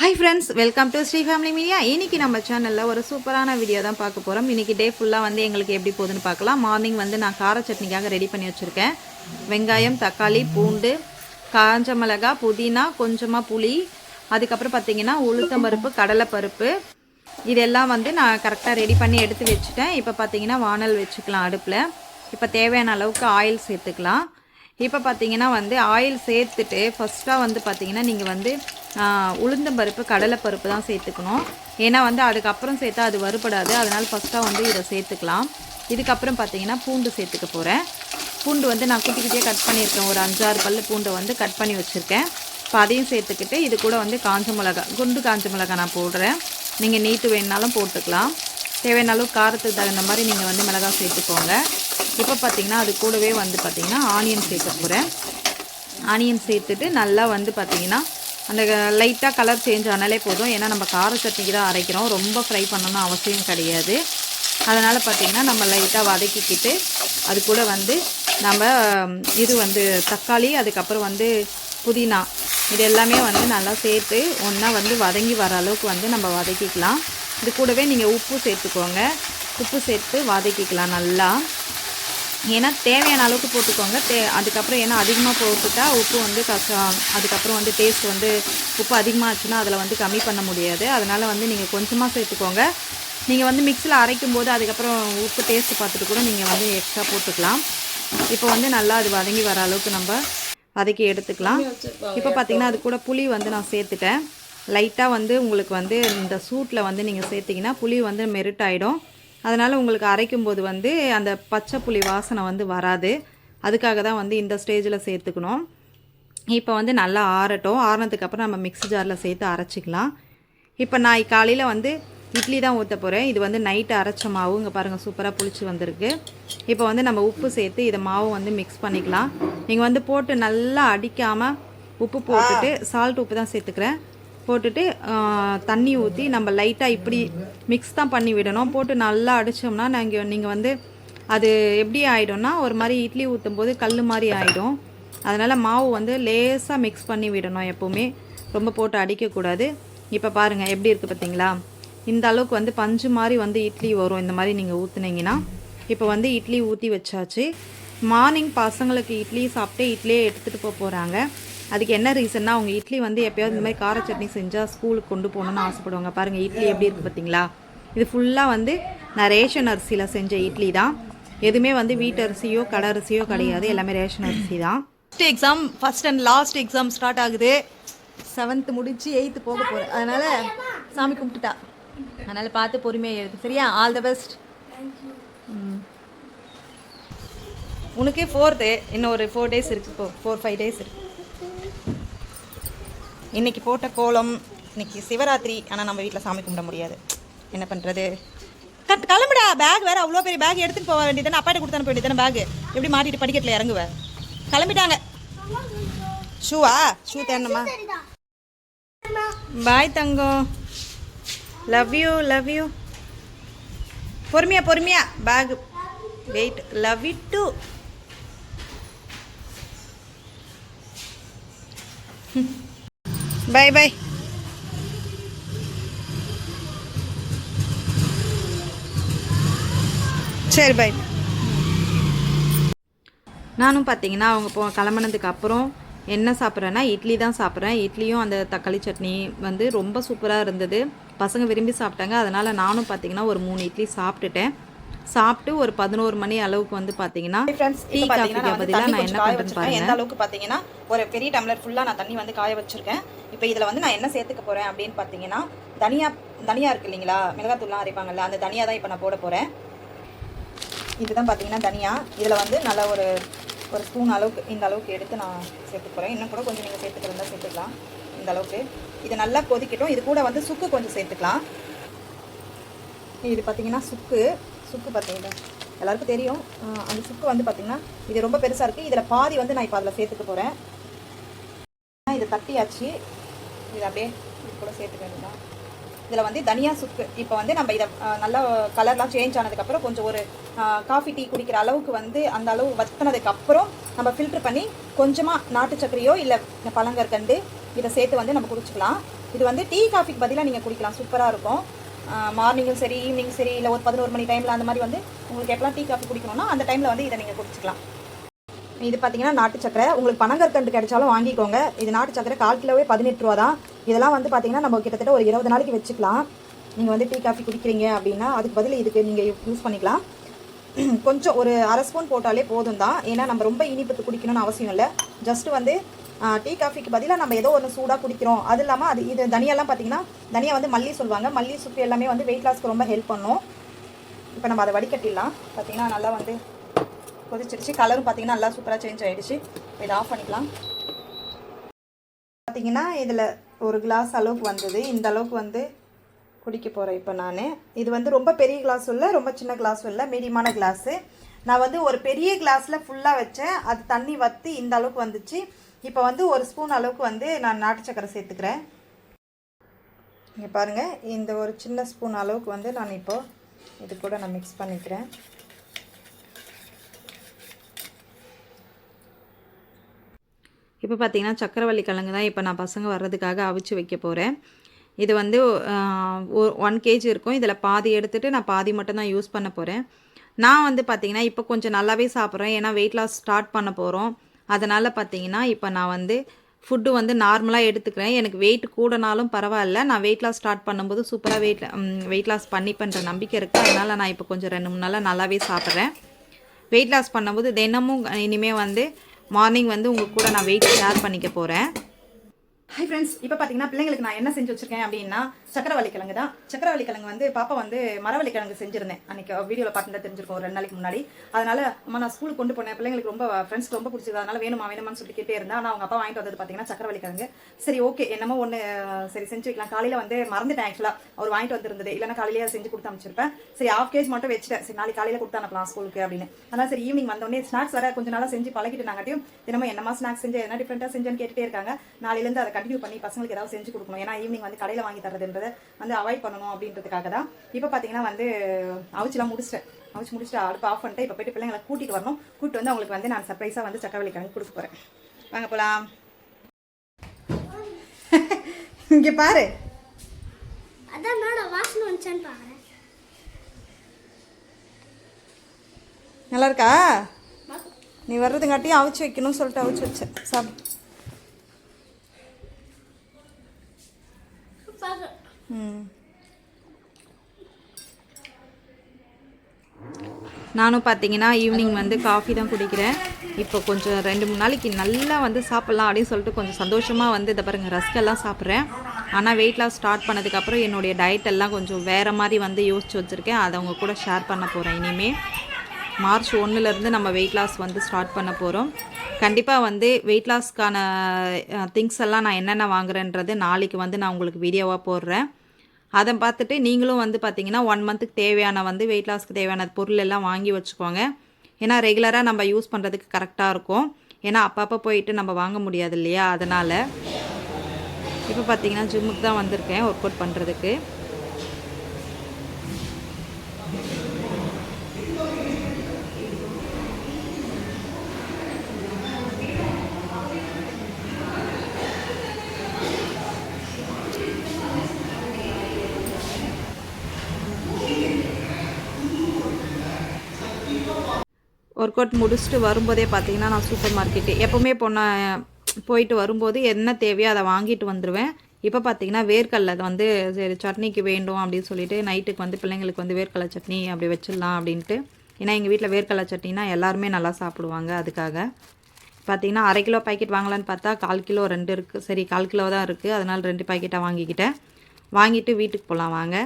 Hi friends welcome to Sri family media இன்னைக்கு நம்ம சேனலில் ஒரு சூப்பரான வீடியோ தான் பார்க்க போகிறோம் இன்றைக்கி டே ஃபுல்லாக வந்து எங்களுக்கு எப்படி போகுதுன்னு பார்க்கலாம். மார்னிங் வந்து நான் கார சட்னிக்காக ரெடி பண்ணி வச்சுருக்கேன். வெங்காயம் தக்காளி பூண்டு காஞ்ச மிளகா புதினா கொஞ்சமாக புளி அதுக்கப்புறம் பார்த்தீங்கன்னா உளுத்தம்பருப்பு கடலைப்பருப்பு இதெல்லாம் வந்து நான் கரெக்டாக ரெடி பண்ணி எடுத்து வச்சுட்டேன். இப்போ பார்த்தீங்கன்னா வானல் வச்சுக்கலாம் அடுப்பில். இப்போ தேவையான அளவுக்கு ஆயில் சேர்த்துக்கலாம். இப்போ பார்த்தீங்கன்னா வந்து ஆயில் சேர்த்துட்டு ஃபஸ்ட்டாக வந்து பார்த்தீங்கன்னா நீங்கள் வந்து உளுந்தம்பருப்பு கடலைப்பருப்பு தான் சேர்த்துக்கணும். ஏன்னா வந்து அதுக்கப்புறம் சேர்த்தா அது வறுபடாது. அதனால் ஃபஸ்ட்டாக வந்து இதை சேர்த்துக்கலாம். இதுக்கப்புறம் பார்த்தீங்கன்னா பூண்டு சேர்த்துக்க போகிறேன் பூண்டு வந்து நான் குட்டி குட்டியாக கட் பண்ணியிருக்கேன். ஒரு அஞ்சாறு பல் பூண்டை வந்து கட் பண்ணி வச்சுருக்கேன். இப்போ அதையும் சேர்த்துக்கிட்டு இது கூட வந்து காஞ்ச மிளகா குண்டு காஞ்ச மிளகா நான் போடுறேன். நீங்கள் நீட்டு வேணுனாலும் போட்டுக்கலாம். தேவையான அளவு காரத்துக்கு தகுந்த மாதிரி நீங்கள் வந்து மிளகாய் சேர்த்துக்கோங்க. இப்போ பார்த்தீங்கன்னா அது கூடவே வந்து பார்த்திங்கன்னா ஆனியன் சேர்க்க போகிறேன் ஆனியன் சேர்த்துட்டு நல்லா வந்து பார்த்தீங்கன்னா அந்த லைட்டாக கலர் சேஞ்ச் ஆனாலே போதும். ஏன்னா நம்ம கார சட்னிக்கு தான் அரைக்கிறோம். ரொம்ப ஃப்ரை பண்ணணும் அவசியம் கிடையாது. அதனால் பார்த்தீங்கன்னா நம்ம லைட்டாக வதக்கிக்கிட்டு அது கூட வந்து நம்ம இது வந்து தக்காளி அதுக்கப்புறம் வந்து புதினா இது எல்லாமே வந்து நல்லா சேர்த்து ஒன்றா வந்து வதங்கி வர அளவுக்கு வந்து நம்ம வதக்கிக்கலாம். இது கூடவே நீங்கள் உப்பு சேர்த்துக்கோங்க. உப்பு சேர்த்து வதக்கிக்கலாம் நல்லா. ஏன்னா தேவையான அளவுக்கு போட்டுக்கோங்க. தே அதுக்கப்புறம் ஏன்னா அதிகமாக போட்டுட்டா உப்பு வந்து கஷ்டம். அதுக்கப்புறம் வந்து டேஸ்ட் வந்து உப்பு அதிகமாக ஆச்சுன்னா அதில் வந்து கம்மி பண்ண முடியாது. அதனால் வந்து நீங்கள் கொஞ்சமாக சேர்த்துக்கோங்க. நீங்கள் வந்து மிக்சியில் அரைக்கும் போது அதுக்கப்புறம் உப்பு டேஸ்ட் பார்த்துட்டு கூட நீங்கள் வந்து எக்ஸ்ட்ரா போட்டுக்கலாம். இப்போ வந்து நல்லா அது வதங்கி வர அளவுக்கு நம்ம வதக்கி எடுத்துக்கலாம். இப்போ பார்த்தீங்கன்னா அது கூட புளி வந்து நான் சேர்த்துட்டேன். லைட்டாக வந்து உங்களுக்கு வந்து இந்த சூட்டில் வந்து நீங்கள் சேர்த்திங்கன்னா புளி வந்து மெரிட் ஆகிடும் அதனால் உங்களுக்கு அரைக்கும் போது வந்து அந்த பச்சை புளி வாசனை வந்து வராது. அதுக்காக தான் வந்து இந்த ஸ்டேஜில் சேர்த்துக்கணும். இப்போ வந்து நல்லா ஆறட்டும். ஆறினதுக்கப்புறம் நம்ம மிக்ஸி ஜாரில் சேர்த்து அரைச்சிக்கலாம். இப்போ நான் காலையில் வந்து இட்லி தான் ஊற்ற போகிறேன் இது வந்து நைட்டு அரைச்ச மாவு. இங்கே பாருங்கள் சூப்பராக புளிச்சு வந்திருக்கு. இப்போ வந்து நம்ம உப்பு சேர்த்து இதை மாவு வந்து மிக்ஸ் பண்ணிக்கலாம். நீங்கள் வந்து போட்டு நல்லா அடிக்காமல் உப்பு போட்டுட்டு சால்ட் உப்பு தான் சேர்த்துக்கிறேன். போட்டுட்டு தண்ணி ஊற்றி நம்ம லைட்டாக இப்படி மிக்ஸ் தான் பண்ணி விடணும். போட்டு நல்லா அடித்தோம்னா நாங்கள் நீங்கள் வந்து அது எப்படி ஆகிடும்னா ஒரு மாதிரி இட்லி ஊற்றும் போது கல் மாதிரி ஆகிடும் அதனால் மாவு வந்து லேசாக மிக்ஸ் பண்ணி விடணும் எப்போவுமே. ரொம்ப போட்டு அடிக்கக்கூடாது. இப்போ பாருங்கள் எப்படி இருக்குது பார்த்தீங்களா இந்த அளவுக்கு வந்து பஞ்சு மாதிரி வந்து இட்லி வரும். இந்த மாதிரி நீங்கள் ஊற்றுனீங்கன்னா இப்போ வந்து இட்லி ஊற்றி வச்சாச்சு. மார்னிங் பசங்களுக்கு இட்லி சாப்பிட்டு இட்லியே எடுத்துகிட்டு போக போகிறாங்க அதுக்கு என்ன ரீசன்னா அவங்க இட்லி வந்து எப்போயாவது இந்த மாதிரி கார சட்னி செஞ்சால் ஸ்கூலுக்கு கொண்டு போகணுன்னு ஆசைப்படுவாங்க. பாருங்கள் இட்லி எப்படி இருக்குது பார்த்தீங்களா? இது ஃபுல்லாக வந்து நான் ரேஷன் அரிசியில் செஞ்ச இட்லி தான். எதுவுமே வந்து வீட்டு அரிசியோ கடை அரிசியோ கிடையாது. எல்லாமே ரேஷன் அரிசி தான். First exam first and last exam start ஆகுது. செவன்த்து முடிச்சு எயித்து போக போகிறேன் அதனால் சாமி கும்பிட்டுட்டா. அதனால் பார்த்து பொறுமையாக எழுது. சரியா? ஆல் த பெஸ்ட் உனக்கே ஃபோர்த்து இன்னும் ஒரு ஃபோர் டேஸ் இருக்குது இப்போ ஃபோர் ஃபைவ் டேஸ் இருக்குது இன்றைக்கி போட்ட கோலம் இன்னைக்கு சிவராத்திரி ஆனால் நம்ம வீட்டில் சாமி கும்பிட முடியாது. என்ன பண்ணுறது கட் கிளம்புடா. பேக் வேறு அவ்வளோ பெரிய பேக் எடுத்துகிட்டு போக வேண்டியதானே அப்பாட்ட கொடுத்து அனுப்ப வேண்டியதானே பேக் எப்படி மாட்டிட்டு படிக்கட்டில் இறங்குவேன் கிளம்பிட்டாங்க. ஷூவா? ஷூ தேடணுமா? பாய் தங்கம். லவ் யூ லவ் யூ பொறுமையா பொறுமையா. Bag wait love it too bye bye சரி பை நானும் பார்த்தீங்கன்னா அவங்க போ கிளம்புனதுக்கு அப்புறம் என்ன சாப்பிட்றேன்னா இட்லி தான் சாப்பிட்றேன். இட்லியும் அந்த தக்காளி சட்னி வந்து ரொம்ப சூப்பராக இருந்தது. பசங்க விரும்பி சாப்பிட்டாங்க. அதனால் நானும் பார்த்தீங்கன்னா ஒரு மூணு இட்லி சாப்பிட்டுட்டேன். சாப்பிட்டு ஒரு பதினோரு மணி அளவுக்கு வந்து பார்த்தீங்கன்னா டீ காஃபிக்கு பதிலாக நான் என்ன பண்ணுறேன்னு பாருங்க. எந்த அளவுக்கு பார்த்தீங்கன்னா ஒரு பெரிய டம்ளர் ஃபுல்லாக நான் தண்ணி வந்து காய வச்சிருக்கேன். இப்போ இதில் வந்து நான் என்ன சேர்த்துக்க போகிறேன் அப்படின்னு பார்த்தீங்கன்னா தனியா தனியா இருக்கு இல்லைங்களா? மிளகாத்தூள்லாம் அரைப்பாங்கல்ல அந்த தனியா தான் இப்போ நான் போட போகிறேன் இதுதான் பார்த்தீங்கன்னா தனியா. இதில் வந்து நல்ல ஒரு ஒரு ஸ்பூன் அளவுக்கு இந்த அளவுக்கு எடுத்து நான் சேர்த்து போகிறேன் இன்னும் கூட கொஞ்சம் நீங்கள் சேர்த்துக்கிறதா சேர்த்துக்கலாம். இந்த அளவுக்கு. இது நல்லா கொதிக்கட்டும். இது கூட வந்து சுக்கு கொஞ்சம் சேர்த்துக்கலாம். இது பார்த்தீங்கன்னா சுக்கு. சுக்கு பார்த்தீங்கன்னா எல்லாருக்கும் தெரியும். அந்த சுக்கு வந்து பார்த்தீங்கன்னா இது ரொம்ப பெருசாக இருக்குது இதில் பாதி வந்து நான் இப்போ அதில் சேர்த்துக்க போகிறேன் இதை தட்டியாச்சு. இதை அப்படியே இது கூட சேர்த்துக்க வேண்டியதான் இதில் வந்து தனியா சுக்கு. இப்போ வந்து நம்ம இதை நல்லா கலர்லாம் சேஞ்ச் ஆனதுக்கப்புறம் கொஞ்சம் ஒரு காஃபி டீ குடிக்கிற அளவுக்கு வந்து அந்த அளவு வத்தினதுக்கப்புறம் நம்ம ஃபில்டர் பண்ணி கொஞ்சமாக நாட்டு சர்க்கரையோ இல்லை பழங்கற்கண்டு இதை சேர்த்து வந்து நம்ம குடிச்சிக்கலாம். இது வந்து டீ காஃபிக்கு பதிலாக நீங்கள் குடிக்கலாம். சூப்பராக இருக்கும். மார்னிங்கும் சரி ஈவினிங் சரி இல்லை ஒரு பதினோரு மணி டைமில் அந்த மாதிரி வந்து உங்களுக்கு எப்பலாம் டீ காஃபி குடிக்கணும்னா அந்த டைமில் வந்து இதை நீங்கள் குடிச்சிக்கலாம். இது பார்த்தீங்கன்னா நாட்டு சக்கரை. உங்களுக்கு பனங்கற்கண்டு கிடைச்சாலும் வாங்கிக்கோங்க. இது நாட்டு சக்கரை கால் கிலோவே பதினெட்டு ரூபா தான். இதெல்லாம் வந்து பார்த்தீங்கன்னா நம்ம கிட்டத்தட்ட ஒரு இருபது நாளைக்கு வச்சுக்கலாம். நீங்கள் வந்து டீ காஃபி குடிக்கிறீங்க அப்படின்னா அதுக்கு பதில் இதுக்கு நீங்கள் யூஸ் பண்ணிக்கலாம். கொஞ்சம் ஒரு அரை ஸ்பூன் போட்டாலே போதும் தான். ஏன்னா நம்ம ரொம்ப இனிப்பு குடிக்கணும்னு அவசியம் இல்லை. ஜஸ்ட்டு வந்து டீ காஃபிக்கு பதிலாக நம்ம ஏதோ ஒன்று சூடாக குடிக்கிறோம். அது இல்லாமல் அது இது தனியாலாம் பார்த்தீங்கன்னா தனியாக வந்து மல்லி சொல்லுவாங்க. மல்லி சுப்பு எல்லாமே வந்து வெயிட் லாஸ்க்கு ரொம்ப ஹெல்ப் பண்ணும். இப்போ நம்ம அதை வடிகட்டிடலாம். பார்த்தீங்கன்னா நல்லா வந்து கொதிச்சிருச்சு கலரும் பார்த்தீங்கன்னா நல்லா சூப்பராக சேஞ்ச் ஆகிடுச்சு இதை ஆஃப் பண்ணிக்கலாம். பார்த்தீங்கன்னா இதில் ஒரு கிளாஸ் அளவுக்கு வந்தது. இந்த அளவுக்கு வந்து குடிக்க போகிறேன் இப்போ நான். இது வந்து ரொம்ப பெரிய கிளாஸும் இல்லை ரொம்ப சின்ன கிளாஸும் இல்லை மீடியமான கிளாஸு நான் வந்து ஒரு பெரிய கிளாஸில் ஃபுல்லாக வச்சேன். அது தண்ணி வற்றி இந்த அளவுக்கு வந்துச்சு. இப்போ வந்து ஒரு ஸ்பூன் அளவுக்கு வந்து நான் நாட்டு சக்கரை சேர்த்துக்கிறேன். இங்கே பாருங்கள் இந்த ஒரு சின்ன ஸ்பூன் அளவுக்கு வந்து நான் இப்போது இது கூட நான் மிக்ஸ் பண்ணிக்கிறேன். இப்போ பார்த்தீங்கன்னா சக்கரவள்ளி கிழங்கு தான் இப்போ நான் பசங்க வர்றதுக்காக அவிச்சு வைக்க போகிறேன் இது வந்து ஒன் கேஜி இருக்கும். இதில் பாதி எடுத்துகிட்டு நான் பாதி மட்டும் தான் யூஸ் பண்ண போகிறேன் நான் வந்து பார்த்திங்கன்னா இப்போ கொஞ்சம் நல்லாவே சாப்பிட்றேன். ஏன்னா வெயிட் லாஸ் ஸ்டார்ட் பண்ண போகிறோம் அதனால் பார்த்தீங்கன்னா இப்போ நான் வந்து ஃபுட்டு வந்து நார்மலாக எடுத்துக்கிறேன். எனக்கு வெயிட் கூடனாலும் பரவாயில்ல. நான் வெயிட் லாஸ் ஸ்டார்ட் பண்ணும்போது சூப்பராக வெயிட் வெயிட் லாஸ் பண்ணி பண்ணுற நம்பிக்கை இருக்குது அதனால் நான் இப்போ கொஞ்சம் ரெண்டு மூணு நாளாக நல்லாவே சாப்பிட்றேன். வெயிட் லாஸ் பண்ணும்போது தினமும் இனிமேல் வந்து மார்னிங் வந்து உங்கள் கூட நான் வெயிட் ஷேர் பண்ணிக்க போகிறேன் ஹை ஃப்ரெண்ட்ஸ் இப்போ பார்த்தீங்கன்னா பிள்ளைங்களுக்கு நான் என்ன செஞ்சு வச்சிருக்கேன் அப்படின்னா சக்கரவள்ளி கிழங்கு தான். சக்கரவள்ளி கிழங்கு வந்து பாப்பா வந்து மரவள்ளி கிழங்கு செஞ்சிருந்தேன். அன்னைக்கு வீடியோவில் பார்த்துட்டு தெரிஞ்சிருக்கோம் ஒரு ரெண்டு நாளைக்கு முன்னாடி. அதனால அம்மா நான் ஸ்கூலுக்கு கொண்டு போனேன். பிள்ளைங்களுக்கு ரொம்ப ஃப்ரெண்ட்ஸ்க்கு ரொம்ப பிடிச்சது. அதனால வேணுமா வேணுமான்னு சொல்லி கேட்டே இருந்தேன். ஆனால் அவங்க அப்பா வாங்கிட்டு வந்தது பார்த்தீங்கன்னா சக்கரவள்ளி கிழங்கு. சரி ஓகே என்னமோ ஒன்று சரி செஞ்சு வைக்கலாம். காலையில் வந்து மறந்துட்டேன் ஆக்சுவலாக அவர் வாங்கிட்டு வந்திருந்தது. இல்லைன்னா காலையிலேயே செஞ்சு கொடுத்து அமைச்சிருப்பேன் சரி ஆஃப் கேஜ் மட்டும் வச்சுட்டேன். சரி நாளைக்கு காலையில் கொடுத்து அனுப்பலாம் ஸ்கூலுக்கு அப்படின்னு. அதனால் சரி ஈவினிங் வந்தோடனே ஸ்நாக்ஸ் வர கொஞ்ச நாளாக செஞ்சு பழகிட்டு நாங்காட்டியும் தினமும் என்னமா ஸ்நாக்ஸ் செஞ்சு என்ன டிஃப்ரெண்ட்டாக செஞ்சேன்னு கேட்டுட்டே இருக்காங்க. நாளையிலேருந்து அதை கண்டினியூ பண்ணி பசங்களுக்கு ஏதாவது செஞ்சு கொடுக்கணும். ஏன்னா ஈவினிங் வந்து கடையில் வாங்கி தரதுன்றதை வந்து அவாய்ட் பண்ணணும் அப்படின்றதுக்காக தான் இப்போ பார்த்தீங்கன்னா வந்து அவிச்சுலாம் முடிச்சிட்டேன். அவிச்சு முடிச்சுட்டு அடுப்பு ஆஃப் பண்ணிட்டு இப்போ போயிட்டு பிள்ளைங்களை கூட்டிட்டு வரணும். கூட்டிட்டு வந்து அவங்களுக்கு வந்து நான் சர்ப்ரைஸாக வந்து சக்கரவள்ளி கிழங்கு கொடுக்க போகிறேன் வாங்க போகலாம் இங்கே பாரு. அதான் மேடம் வாசனை வந்துச்சான்னு பாக்குறேன். நல்லா இருக்கா? நீ வர்றதுங்காட்டியும் அவிச்சு வைக்கணும்னு சொல்லிட்டு அவிச்சு வச்சேன். சாப் நானும் பார்த்தீங்கன்னா ஈவினிங் வந்து காஃபி தான் குடிக்கிறேன். இப்போ கொஞ்சம் ரெண்டு மூணு நாளைக்கு நல்லா வந்து சாப்பிட்லாம் அப்படின்னு சொல்லிட்டு கொஞ்சம் சந்தோஷமாக வந்து இதை பாருங்கள் ரஸ்கெல்லாம் சாப்பிட்றேன். ஆனால் வெயிட் லாஸ் ஸ்டார்ட் பண்ணதுக்கப்புறம் என்னுடைய டயட் எல்லாம் கொஞ்சம் வேறு மாதிரி வந்து யோசிச்சு வச்சுருக்கேன். அதை அவங்க கூட ஷேர் பண்ண போகிறேன் இனிமேல் மார்ச் ஒன்றுலேருந்து நம்ம வெயிட் லாஸ் வந்து ஸ்டார்ட் பண்ண போகிறோம் கண்டிப்பாக வந்து வெயிட் லாஸ்க்கான திங்ஸ் எல்லாம் நான் என்னென்ன வாங்குறேன்றது நாளைக்கு வந்து நான் உங்களுக்கு வீடியோவாக போடுறேன். அதை பார்த்துட்டு நீங்களும் வந்து பார்த்தீங்கன்னா ஒன் மந்த்துக்கு தேவையான வந்து வெயிட் லாஸ்க்கு தேவையான பொருள் எல்லாம் வாங்கி வச்சுக்கோங்க. ஏன்னா ரெகுலராக நம்ம யூஸ் பண்ணுறதுக்கு கரெக்டாக இருக்கும். ஏன்னா அப்பப்போ போயிட்டு நம்ம வாங்க முடியாது இல்லையா? அதனால் இப்போ பார்த்தீங்கன்னா ஜிம்முக்கு தான் வந்திருக்கேன் ஒர்க் அவுட் பண்ணுறதுக்கு ஒர்க் அவுட் முடிச்சுட்டு வரும்போதே பார்த்தீங்கன்னா நான் சூப்பர் மார்க்கெட்டு. எப்போவுமே போன போயிட்டு வரும்போது என்ன தேவையோ அதை வாங்கிட்டு வந்துடுவேன் இப்போ பார்த்தீங்கன்னா வேர்க்கடலை அது வந்து சரி சட்னிக்கு வேண்டும் அப்படின்னு சொல்லிட்டு நைட்டுக்கு வந்து பிள்ளைங்களுக்கு வந்து வேர்க்கடலை சட்னி அப்படி வச்சிடலாம் அப்படின்ட்டு. ஏன்னா எங்கள் வீட்டில் வேர்க்கடலை சட்னினா எல்லாருமே நல்லா சாப்பிடுவாங்க அதுக்காக. பார்த்தீங்கன்னா அரை கிலோ பாக்கெட் வாங்கலான்னு பார்த்தா கால் கிலோ ரெண்டு இருக்குது சரி கால் கிலோ தான் இருக்குது அதனால் ரெண்டு பாக்கெட்டாக வாங்கிக்கிட்டேன். வாங்கிட்டு வீட்டுக்கு போகலாம் வாங்க.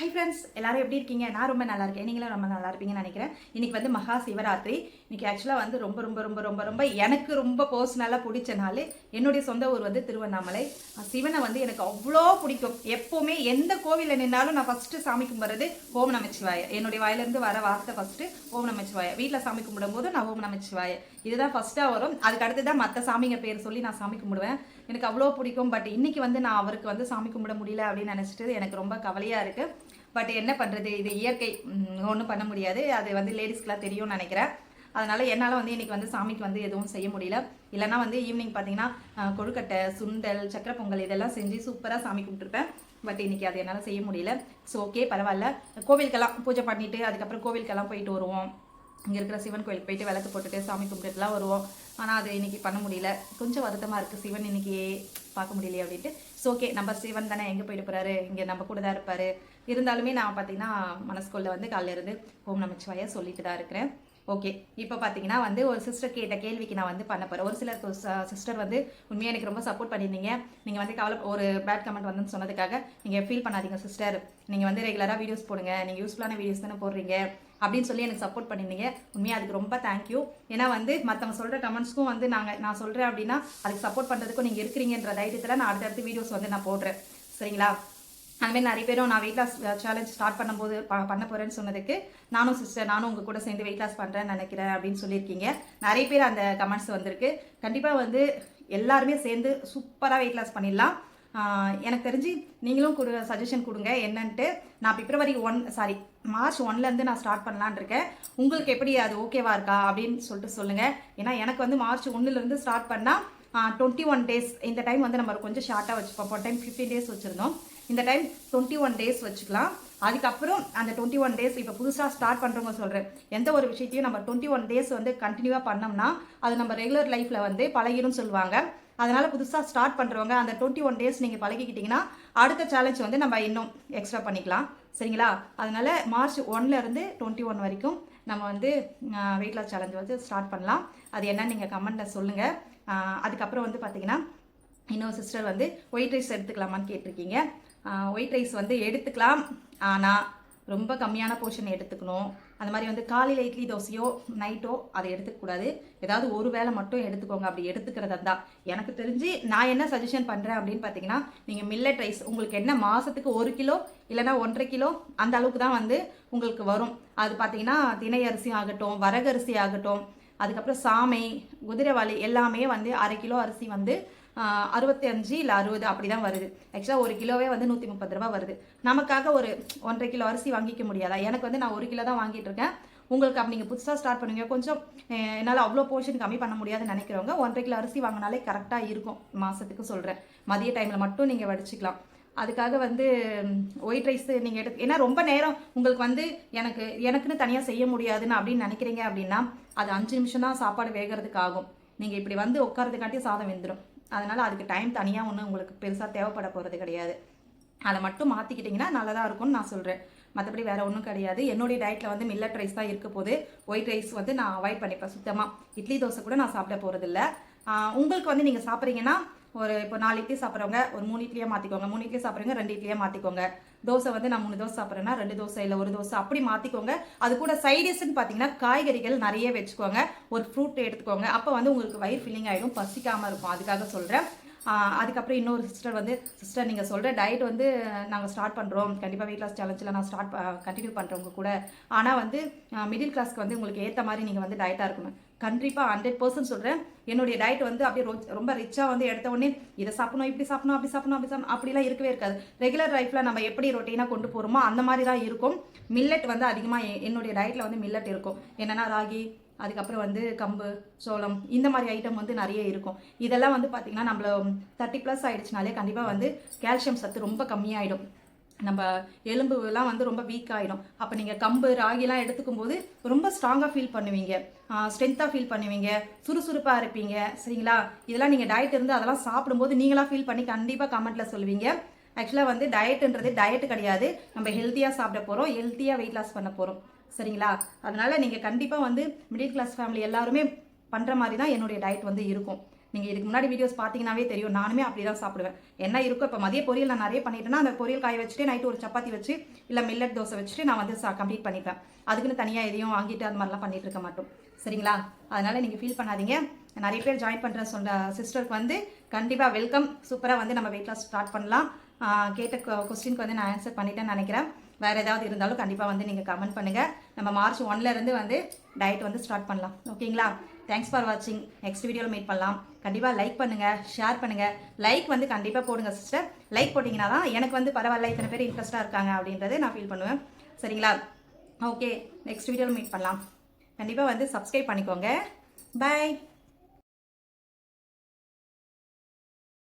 ஹை ஃப்ரெண்ட்ஸ் எல்லாரும் எப்படி இருக்கீங்க? நான் ரொம்ப நல்லா இருக்கேன். நீங்களும் ரொம்ப நல்லா இருப்பீங்கன்னு நினைக்கிறேன். இன்னைக்கு வந்து மகா சிவராத்திரி. இன்னைக்கு ஆக்சுவலாக வந்து ரொம்ப ரொம்ப ரொம்ப ரொம்ப ரொம்ப எனக்கு ரொம்ப பர்சனலாக பிடிச்ச நாள் என்னுடைய சொந்த ஊர் வந்து திருவண்ணாமலை. சிவனை வந்து எனக்கு அவ்வளோ பிடிக்கும். எப்போவுமே எந்த கோவிலில் நின்னாலும் நான் ஃபஸ்ட்டு சாமி கும்பிட்றது ஓம் நமச்சிவாய என்னுடைய வாயிலேருந்து வர வார்த்தை ஃபஸ்ட்டு ஓம் நமச்சிவாய வீட்டில் சாமி கும்பிடும்போது நான் ஓம் நமச்சிவாய இதுதான் ஃபஸ்ட்டாக வரும். அதுக்கு அடுத்து தான் மற்ற சாமிங்க பேர் சொல்லி நான் சாமி கும்பிடுவேன். எனக்கு அவ்வளோ பிடிக்கும். பட் இன்னைக்கு வந்து நான் அவருக்கு வந்து சாமி கும்பிட முடியல அப்படின்னு நினச்சிட்டு எனக்கு ரொம்ப கவலையாக இருக்குது பட் என்ன பண்ணுறது இது இயற்கை. ஒன்றும் பண்ண முடியாது. அது வந்து லேடிஸ்க்குலாம் தெரியும்னு நினைக்கிறேன். அதனால் என்னால் வந்து இன்றைக்கி வந்து சாமிக்கு வந்து எதுவும் செய்ய முடியல. இல்லைன்னா வந்து ஈவினிங் பார்த்தீங்கன்னா கொழுக்கட்டை சுண்டல் சக்கரை பொங்கல் இதெல்லாம் செஞ்சு சூப்பராக சாமி கும்பிட்டுருப்பேன். பட் இன்னைக்கு அது என்னால் செய்ய முடியல. ஸோ ஓகே பரவாயில்ல. கோவிலுக்கெல்லாம் பூஜை பண்ணிவிட்டு அதுக்கப்புறம் கோவிலுக்கெல்லாம் போயிட்டு வருவோம். இங்கே இருக்கிற சிவன் கோயிலுக்கு போயிட்டு விளக்கு போட்டுட்டு சாமி கும்பிட்டுலாம் வருவோம். ஆனால் அது இன்னைக்கு பண்ண முடியல. கொஞ்சம் வருத்தமாக இருக்குது சிவன் இன்னைக்கு பார்க்க முடியலையே அப்படின்ட்டு. ஸோ ஓகே நம்ம சிவன் தானே எங்கே போயிட்டு போகிறாரு இங்கே நம்ம கூட தான் இருப்பார். இருந்தாலுமே நான் பார்த்தீங்கன்னா மனசுக்குள்ளே வந்து காலையிலேருந்து ஓம் நமச்சிவாய சொல்லிட்டு தான் இருக்கிறேன். ஓகே இப்போ பார்த்தீங்கன்னா வந்து ஒரு சிஸ்டர் கேட்ட கேள்விக்கு நான் வந்து பண்ண போகிறேன் ஒரு சிலர் சிஸ்டர் வந்து உண்மையாக எனக்கு ரொம்ப சப்போர்ட் பண்ணியிருந்தீங்க. நீங்கள் வந்து கவலை ஒரு பேட் கமெண்ட் வந்து சொன்னதுக்காக நீங்கள் ஃபீல் பண்ணாதீங்க சிஸ்டர் நீங்கள் வந்து ரெகுலராக வீடியோஸ் போடுங்க. நீங்கள் யூஸ்ஃபுல்லான வீடியோஸ் தானே போடுறீங்க. அப்படின்னு சொல்லி எனக்கு சப்போர்ட் பண்ணியிருந்தீங்க. உண்மையாக அதுக்கு ரொம்ப தேங்க்யூ ஏன்னா வந்து மற்றவங்க சொல்கிற கமெண்ட்ஸ்க்கும் வந்து நாங்கள் நான் சொல்கிறேன் அப்படின்னா அதுக்கு சப்போர்ட் பண்ணுறதுக்கும் நீங்கள் இருக்கிறீங்கன்ற தைரியத்தில் நான் அடுத்தடுத்து வீடியோஸ் வந்து நான் போடுறேன். சரிங்களா? அதுமாதிரி நிறைய பேரும் நான் வெயிட் லாஸ் சேலஞ்ச் ஸ்டார்ட் பண்ணும்போது ப- பண்ண போகிறேன்னு சொன்னதுக்கு நானும் சிஸ்டர் நானும் உங்கள் கூட சேர்ந்து வெயிட் லாஸ் பண்ணுறேன்னு நினைக்கிறேன் அப்படின்னு சொல்லியிருக்கீங்க. நிறைய பேர் அந்த கமெண்ட்ஸ் வந்திருக்கு. கண்டிப்பாக வந்து எல்லாருமே சேர்ந்து சூப்பராக வெயிட் லாஸ் பண்ணிடலாம். எனக்கு தெரிஞ்சு நீங்களும் கொடு சஜஷன் கொடுங்க. என்னன்ட்டு நான் பிப்ரவரி ஒன் சாரி மார்ச் ஒன்லேருந்து நான் ஸ்டார்ட் பண்ணலான்னு இருக்கேன். உங்களுக்கு எப்படி அது ஓகேவா இருக்கா அப்படின்னு சொல்லிட்டு சொல்லுங்கள் ஏன்னா எனக்கு வந்து மார்ச் ஒன்றுலேருந்து ஸ்டார்ட் பண்ணால் டுவெண்ட்டி ஒன் டேஸ் இந்த டைம் வந்து நம்ம கொஞ்சம் ஷார்ட்டாக வச்சுப்போம். போன டைம் ஃபிஃப்டீன் டேஸ் வச்சுருந்தோம். இந்த டைம் டுவெண்ட்டி ஒன் டேஸ் வச்சுக்கலாம். அதுக்கப்புறம் அந்த டுவெண்ட்டி ஒன் டேஸ் இப்போ புதுசாக ஸ்டார்ட் பண்ணுறவங்க சொல்கிறேன் எந்த ஒரு விஷயத்தையும் நம்ம டுவெண்ட்டி ஒன் டேஸ் வந்து கண்டினியூவாக பண்ணோம்னா அது நம்ம ரெகுலர் லைஃப்பில் வந்து பழகிடும் சொல்லுவாங்க. அதனால் புதுசாக ஸ்டார்ட் பண்ணுறவங்க அந்த டுவெண்ட்டி ஒன் டேஸ் நீங்கள் பழகிக்கிட்டிங்கன்னா அடுத்த சேலஞ்ச் வந்து நம்ம இன்னும் எக்ஸ்ட்ரா பண்ணிக்கலாம். சரிங்களா? அதனால் மார்ச் ஒன்லேருந்து டுவெண்ட்டி ஒன் வரைக்கும் நம்ம வந்து வெயிட் லாஸ் சேலஞ்ச் வந்து ஸ்டார்ட் பண்ணலாம். அது என்னன்னு நீங்கள் கமெண்ட்டில் சொல்லுங்கள் அதுக்கப்புறம் வந்து பார்த்தீங்கன்னா இன்னொரு சிஸ்டர் வந்து ஒயிட் ரைஸ் எடுத்துக்கலாமான்னு கேட்டிருக்கீங்க. ஒயிட் ரைஸ் வந்து எடுத்துக்கலாம். ஆனால் ரொம்ப கம்மியான போர்ஷன் எடுத்துக்கணும். அந்த மாதிரி வந்து காலையில் இட்லி தோசையோ நைட்டோ அதை எடுத்துக்கக்கூடாது ஏதாவது ஒரு வேளை மட்டும் எடுத்துக்கோங்க. அப்படி எடுத்துக்கிறதா தான் எனக்கு தெரிஞ்சு நான் என்ன சஜஷன் பண்ணுறேன் அப்படின்னு பார்த்தீங்கன்னா நீங்கள் மில்லட் ரைஸ் உங்களுக்கு என்ன மாதத்துக்கு ஒரு கிலோ இல்லைன்னா ஒன்றரை கிலோ அந்த அளவுக்கு தான் வந்து உங்களுக்கு வரும். அது பார்த்தீங்கன்னா தினை அரிசி ஆகட்டும் வரகரிசி ஆகட்டும் அதுக்கப்புறம் சாமை குதிரைவாளி எல்லாமே வந்து அரை கிலோ அரிசி வந்து அறுபத்தி அஞ்சு இல்லை அறுபது அப்படி தான் வருது ஆக்சுவலாக ஒரு கிலோவே வந்து நூற்றி முப்பது ரூபா வருது. நமக்காக ஒரு ஒன்றரை கிலோ அரிசி வாங்கிக்க முடியாதா? எனக்கு வந்து நான் ஒரு கிலோ தான் வாங்கிட்டு இருக்கேன். உங்களுக்கு அப்படி நீங்கள் புதுசாக ஸ்டார்ட் பண்ணுங்க கொஞ்சம் என்னால் அவ்வளோ போர்ஷன் கம்மி பண்ண முடியாதுன்னு நினைக்கிறவங்க ஒன்றரை கிலோ அரிசி வாங்கினாலே கரெக்டாக இருக்கும். மாதத்துக்கு சொல்கிறேன் மதிய டைமில் மட்டும் நீங்கள் வடிச்சிக்கலாம். அதுக்காக வந்து ஒயிட் ரைஸ் நீங்கள் எடுத்து ஏன்னா ரொம்ப நேரம் உங்களுக்கு வந்து எனக்கு எனக்குன்னு தனியாக செய்ய முடியாதுன்னு அப்படின்னு நினைக்கிறீங்க அப்படின்னா அது அஞ்சு நிமிஷம் தான் சாப்பாடு வேகிறதுக்கு ஆகும். நீங்கள் இப்படி வந்து உட்காரதுக்காட்டி சாதம் வெந்துடும் அதனால் அதுக்கு டைம் தனியாக ஒன்றும் உங்களுக்கு பெருசாக தேவைப்பட போகிறது கிடையாது. அதை மட்டும் மாற்றிக்கிட்டிங்கன்னா நல்லதாக இருக்கும்னு நான் சொல்கிறேன் மற்றபடி வேறு ஒன்றும் கிடையாது. என்னுடைய டயட்டில் வந்து மில்லட் ரைஸ் தான் இருக்க போது ஒயிட் ரைஸ் வந்து நான் அவாய்ட் பண்ணிப்பேன் சுத்தமாக இட்லி தோசை கூட நான் சாப்பிட போகிறதில்ல உங்களுக்கு வந்து நீங்கள் சாப்பிட்றீங்கன்னா ஒரு இப்போ நாலு இட்லி சாப்பிட்றவங்க ஒரு மூணு இட்லியாக மாற்றிக்கோங்க மூணு இட்லி சாப்பிட்றவங்க ரெண்டு இட்லியாக மாற்றிக்கோங்க தோசை வந்து நான் மூணு தோசை சாப்பிட்றேன்னா ரெண்டு தோசை இல்லை ஒரு தோசை அப்படி மாற்றிக்கோங்க அது கூட சைடிஷ்னு பார்த்தீங்கன்னா காய்கறிகள் நிறைய வச்சுக்கோங்க. ஒரு ஃப்ரூட் எடுத்துக்கோங்க. அப்போ வந்து உங்களுக்கு வயிறு ஃபில்லிங் ஆகிடும் பசிக்காமல் இருக்கும். அதுக்காக சொல்கிறேன் அதுக்கப்புறம் இன்னொரு சிஸ்டர் வந்து சிஸ்டர் நீங்கள் சொல்கிற டயட் வந்து நாங்கள் ஸ்டார்ட் பண்ணுறோம் கண்டிப்பாக வெயிட் லாஸ் சேலஞ்சில் நான் ஸ்டார்ட் கண்டினியூ பண்ணுறவங்க கூட. ஆனால் வந்து மிடில் கிளாஸ்க்கு வந்து உங்களுக்கு ஏற்ற மாதிரி நீங்கள் வந்து டயட்டாக இருக்கணும். கண்டிப்பாக ஹண்ட்ரட் பர்சன்ட் சொல்கிறேன் என்னுடைய டயட் வந்து அப்படியே ரொம்ப ரிச்சாக வந்து எடுத்த உடனே இதை சாப்பிடணும் இப்படி சாப்பிடணும் அப்படி சாப்பிடணும் அப்படி சாப்பிடணும் அப்படிலாம் இருக்கவே இருக்காது. ரெகுலர் லைஃப்பில் நம்ம எப்படி ரொட்டீனாக கொண்டு போகிறோமோ அந்த மாதிரி தான் இருக்கும். மில்லட் வந்து அதிகமாக என்னுடைய டயட்டில் வந்து மில்லட் இருக்கும். என்னென்னா ராகி அதுக்கப்புறம் வந்து கம்பு சோளம் இந்த மாதிரி ஐட்டம் வந்து நிறைய இருக்கும். இதெல்லாம் வந்து பார்த்திங்கன்னா நம்மள தேர்ட்டி ப்ளஸ் ஆகிடுச்சினாலே கண்டிப்பாக வந்து கால்சியம் சத்து ரொம்ப கம்மியாயிடும். நம்ம எலும்புலாம் வந்து ரொம்ப வீக் ஆகிடும் அப்போ நீங்கள் கம்பு ராகிலாம் எடுத்துக்கும் போது ரொம்ப ஸ்ட்ராங்காக ஃபீல் பண்ணுவீங்க. ஸ்ட்ரென்த்தாக ஃபீல் பண்ணுவீங்க. சுறுசுறுப்பாக இருப்பீங்க. சரிங்களா? இதெல்லாம் நீங்கள் டயட் இருந்து அதெல்லாம் சாப்பிடும்போது நீங்களா ஃபீல் பண்ணி கண்டிப்பாக கமெண்ட்டில் சொல்லுவீங்க. ஆக்சுவலாக வந்து டயட்டுன்றது டயட் கிடையாது. நம்ம ஹெல்த்தியாக சாப்பிட போகிறோம் ஹெல்த்தியாக வெயிட் லாஸ் பண்ண போகிறோம் சரிங்களா? அதனால் நீங்கள் கண்டிப்பாக வந்து மிடில் கிளாஸ் ஃபேமிலி எல்லாருமே பண்ணுற மாதிரி தான் என்னுடைய டயட் வந்து இருக்கும். நீங்கள் இதுக்கு முன்னாடி வீடியோஸ் பார்த்தீங்கன்னாவே தெரியும். நானுமே அப்படி தான் சாப்பிடுவேன். என்ன இருக்கோ இப்போ மதிய பொரியல் நான் நிறைய பண்ணிட்டேன்னா அந்த பொரியல் காய வச்சுட்டு நைட்டு ஒரு சப்பாத்தி வச்சு இல்லை மில்லட் தோசை வச்சுட்டு நான் வந்து கம்ப்ளீட் பண்ணிப்பேன். அதுக்குன்னு தனியாக எதையும் வாங்கிட்டு அந்த மாதிரிலாம் பண்ணிட்டு இருக்க மாட்டோம். சரிங்களா? அதனால் நீங்கள் ஃபீல் பண்ணாதீங்க. நிறைய பேர் ஜாயின் பண்ணுற சொல்கிற சிஸ்டருக்கு வந்து கண்டிப்பாக வெல்கம் சூப்பராக வந்து நம்ம வெயிட் லாஸ் ஸ்டார்ட் பண்ணலாம். கேட்ட கொஸ்டினுக்கு வந்து நான் ஆன்சர் பண்ணிட்டேன்னு நினைக்கிறேன். வேறு ஏதாவது இருந்தாலும் கண்டிப்பாக வந்து நீங்கள் கமெண்ட் பண்ணுங்கள் நம்ம மார்ச் ஒன்லேருந்து வந்து டயட் வந்து ஸ்டார்ட் பண்ணலாம். ஓகேங்களா தேங்க்ஸ் ஃபார் வாட்சிங் நெக்ஸ்ட் வீடியோவில் மீட் பண்ணலாம். கண்டிப்பாக லைக் பண்ணுங்கள் ஷேர் பண்ணுங்கள் லைக் வந்து கண்டிப்பாக போடுங்க சிஸ்டர் லைக் போட்டிங்கன்னா தான் எனக்கு வந்து பரவாயில்ல இத்தனை பேர் இன்ட்ரெஸ்ட்டாக இருக்காங்க அப்படின்றத நான் ஃபீல் பண்ணுவேன். சரிங்களா? ஓகே நெக்ஸ்ட் வீடியோவில் மீட் பண்ணலாம். கண்டிப்பாக வந்து சப்ஸ்கிரைப் பண்ணிக்கோங்க. பை